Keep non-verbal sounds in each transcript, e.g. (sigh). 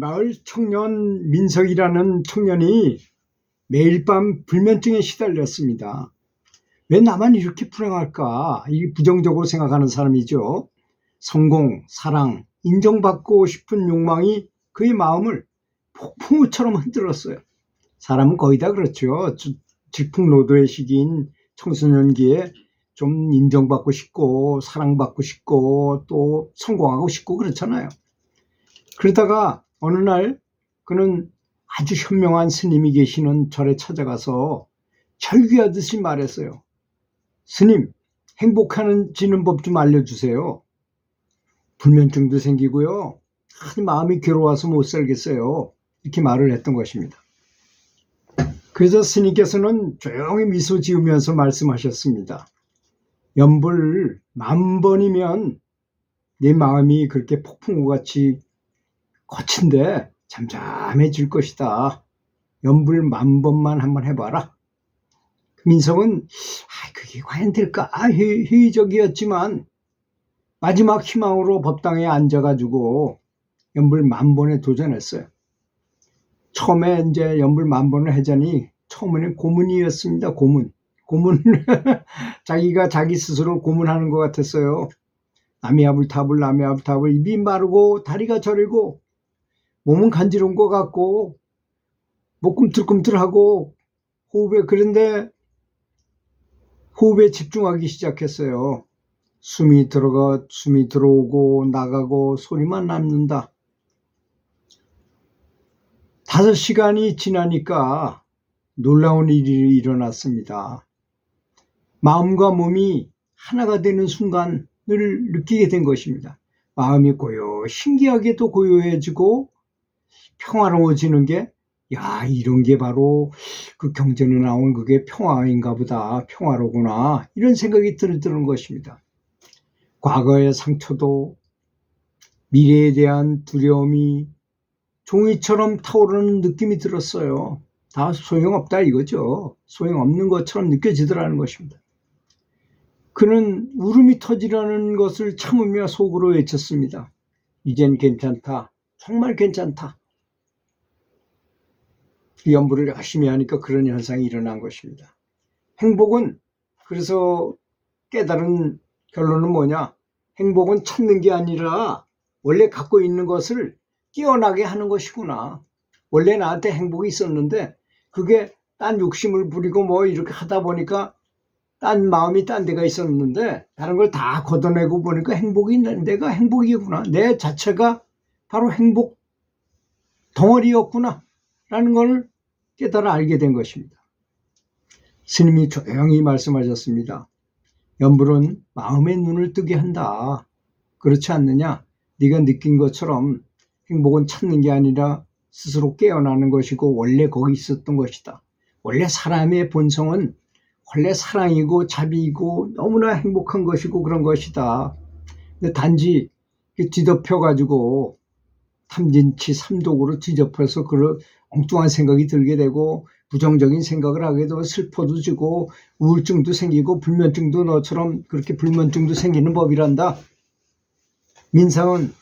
마을 청년 민석이라는 청년이 매일 밤 불면증에 시달렸습니다. 왜 나만 이렇게 불행할까? 이 부정적으로 생각하는 사람이죠. 성공, 사랑, 인정받고 싶은 욕망이 그의 마음을 폭풍우처럼 흔들었어요. 사람은 거의 다 그렇죠. 주- 질풍노도의 시기인 청소년기에 좀 인정받고 싶고 사랑받고 싶고 또 성공하고 싶고 그렇잖아요. 그러다가 어느 날 그는 아주 현명한 스님이 계시는 절에 찾아가서 절규하듯이 말했어요. 스님, 행복하는 지는 법 좀 알려주세요. 불면증도 생기고요. 아니, 마음이 괴로워서 못 살겠어요. 이렇게 말을 했던 것입니다. 그래서 스님께서는 조용히 미소 지으면서 말씀하셨습니다. 연불 만 번이면 내 마음이 그렇게 폭풍우같이 거친데 잠잠해질 것이다. 연불 만 번만 한번 해봐라. 민성은 아, 그게 과연 될까 회- 회의적이었지만 마지막 희망으로 법당에 앉아가지고 연불 만 번에 도전했어요. 처음에 이제 연불 만 번을 하자니 처음에는 고문이었습니다. 고문. 고문. (laughs) 자기가 자기 스스로 고문하는 것 같았어요. 남이 압을 탑을 남이 압을 탑을 입이 마르고 다리가 저리고 몸은 간지러운 것 같고 목 꿈틀꿈틀하고 호흡에 그런데 호흡에 집중하기 시작했어요. 숨이 들어가 숨이 들어오고 나가고 소리만 남는다. 다섯 시간이 지나니까 놀라운 일이 일어났습니다. 마음과 몸이 하나가 되는 순간을 느끼게 된 것입니다. 마음이 고요, 신기하게도 고요해지고 평화로워지는 게, 야, 이런 게 바로 그 경전에 나온 그게 평화인가 보다. 평화로구나. 이런 생각이 들드는 것입니다. 과거의 상처도 미래에 대한 두려움이 종이처럼 타오르는 느낌이 들었어요. 다 소용없다 이거죠. 소용없는 것처럼 느껴지더라는 것입니다. 그는 울음이 터지라는 것을 참으며 속으로 외쳤습니다. 이젠 괜찮다. 정말 괜찮다. 그 연부를 열심히 하니까 그런 현상이 일어난 것입니다. 행복은 그래서 깨달은 결론은 뭐냐? 행복은 찾는 게 아니라 원래 갖고 있는 것을 깨어나게 하는 것이구나. 원래 나한테 행복이 있었는데 그게 딴 욕심을 부리고 뭐 이렇게 하다 보니까 딴 마음이 딴 데가 있었는데 다른 걸 다 걷어내고 보니까 행복이 있는 데가 행복이구나. 내 자체가 바로 행복 덩어리였구나. 라는 걸 깨달아 알게 된 것입니다. 스님이 조용히 말씀하셨습니다. 연불은 마음의 눈을 뜨게 한다. 그렇지 않느냐? 네가 느낀 것처럼 행복은 찾는 게 아니라 스스로 깨어나는 것이고 원래 거기 있었던 것이다. 원래 사람의 본성은 원래 사랑이고 자비이고 너무나 행복한 것이고 그런 것이다. 근데 단지 뒤덮여 가지고 탐진치 삼독으로 뒤덮여서 그런 엉뚱한 생각이 들게 되고 부정적인 생각을 하게 되고 슬퍼도 지고 우울증도 생기고 불면증도 너처럼 그렇게 불면증도 생기는 법이란다. 민상은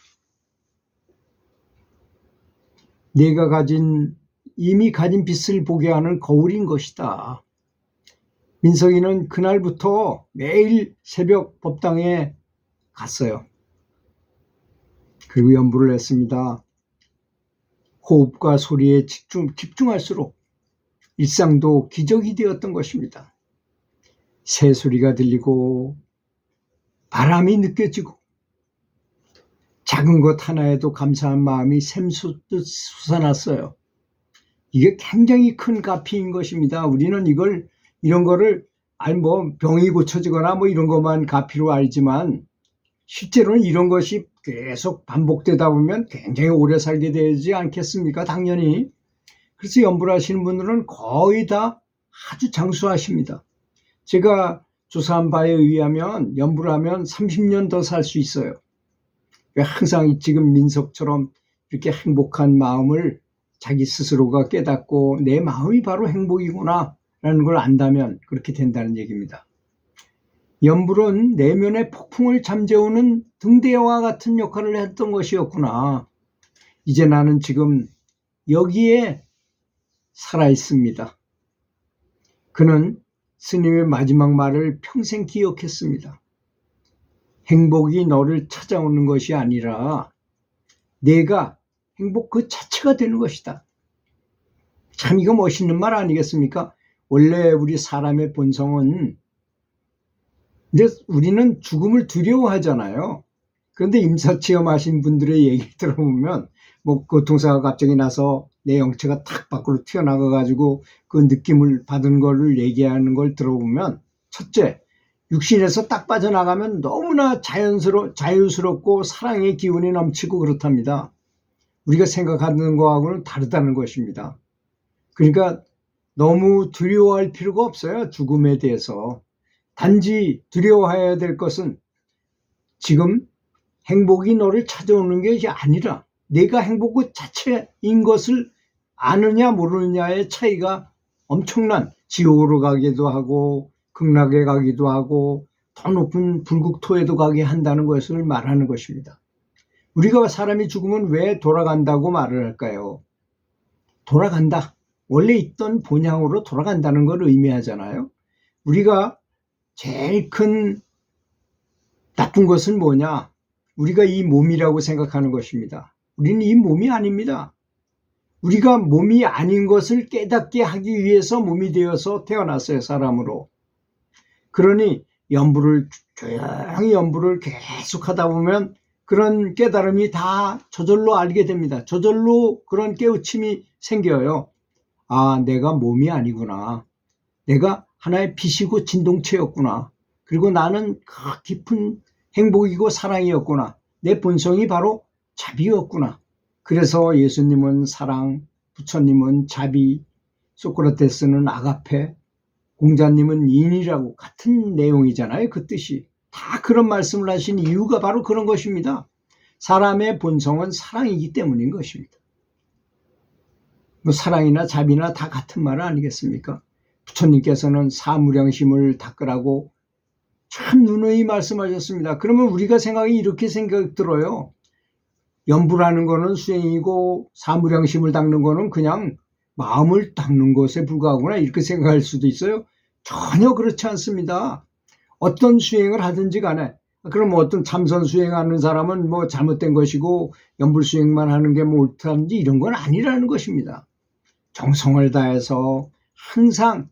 내가 가진 이미 가진 빛을 보게 하는 거울인 것이다. 민석이는 그날부터 매일 새벽 법당에 갔어요. 그리고 연부를 했습니다. 호흡과 소리에 집중, 집중할수록 일상도 기적이 되었던 것입니다. 새 소리가 들리고 바람이 느껴지고 작은 것 하나에도 감사한 마음이 샘솟듯 솟아났어요. 이게 굉장히 큰 가피인 것입니다. 우리는 이걸 이런 거를 아니 뭐 병이 고쳐지거나 뭐 이런 것만 가피로 알지만 실제로는 이런 것이 계속 반복되다 보면 굉장히 오래 살게 되지 않겠습니까? 당연히. 그래서 연불하시는 분들은 거의 다 아주 장수하십니다. 제가 조사한 바에 의하면 연불 하면 30년 더 살 수 있어요. 항상 지금 민석처럼 이렇게 행복한 마음을 자기 스스로가 깨닫고 내 마음이 바로 행복이구나 라는 걸 안다면 그렇게 된다는 얘기입니다. 연불은 내면의 폭풍을 잠재우는 등대와 같은 역할을 했던 것이었구나. 이제 나는 지금 여기에 살아 있습니다. 그는 스님의 마지막 말을 평생 기억했습니다. 행복이 너를 찾아오는 것이 아니라 내가 행복 그 자체가 되는 것이다. 참 이거 멋있는 말 아니겠습니까? 원래 우리 사람의 본성은 근데 우리는 죽음을 두려워하잖아요. 그런데 임사 체험하신 분들의 얘기 들어보면 뭐 고통사가 갑자기 나서 내 영체가 탁 밖으로 튀어나가 가지고 그 느낌을 받은 거를 얘기하는 걸 들어보면 첫째 육신에서 딱 빠져나가면 너무나 자연스러 자유스럽고 사랑의 기운이 넘치고 그렇답니다. 우리가 생각하는 거하고는 다르다는 것입니다. 그러니까 너무 두려워할 필요가 없어요. 죽음에 대해서. 단지 두려워해야 될 것은 지금 행복이 너를 찾아오는 게 아니라 내가 행복 그 자체인 것을 아느냐 모르느냐의 차이가 엄청난 지옥으로 가기도 하고 극락에 가기도 하고 더 높은 불국토에도 가게 한다는 것을 말하는 것입니다. 우리가 사람이 죽으면 왜 돌아간다고 말을 할까요? 돌아간다. 원래 있던 본향으로 돌아간다는 걸 의미하잖아요. 우리가 제일 큰 나쁜 것은 뭐냐? 우리가 이 몸이라고 생각하는 것입니다. 우리는 이 몸이 아닙니다. 우리가 몸이 아닌 것을 깨닫게 하기 위해서 몸이 되어서 태어났어요, 사람으로. 그러니 연부를, 조용히 연부를 계속 하다 보면 그런 깨달음이 다 저절로 알게 됩니다. 저절로 그런 깨우침이 생겨요. 아, 내가 몸이 아니구나. 내가 하나의 빛이고 진동체였구나. 그리고 나는 그 깊은 행복이고 사랑이었구나. 내 본성이 바로 자비였구나. 그래서 예수님은 사랑, 부처님은 자비, 소크라테스는 아가페, 공자님은 인이라고 같은 내용이잖아요. 그 뜻이. 다 그런 말씀을 하신 이유가 바로 그런 것입니다. 사람의 본성은 사랑이기 때문인 것입니다. 뭐 사랑이나 자비나 다 같은 말 아니겠습니까? 부처님께서는 사무량심을 닦으라고 참 누누이 말씀하셨습니다. 그러면 우리가 생각이 이렇게 생각 들어요. 연부라는 거는 수행이고 사무량심을 닦는 거는 그냥 마음을 닦는 것에 불과하구나 이렇게 생각할 수도 있어요. 전혀 그렇지 않습니다. 어떤 수행을 하든지 간에 그럼 어떤 참선 수행하는 사람은 뭐 잘못된 것이고 연불 수행만 하는 게 뭐 옳다든지 이런 건 아니라는 것입니다. 정성을 다해서 항상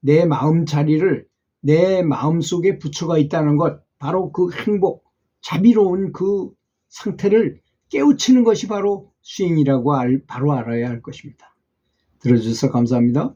내 마음 자리를 내 마음 속에 부처가 있다는 것, 바로 그 행복, 자비로운 그 상태를 깨우치는 것이 바로 수행이라고 알, 바로 알아야 할 것입니다. 들어주셔서 감사합니다.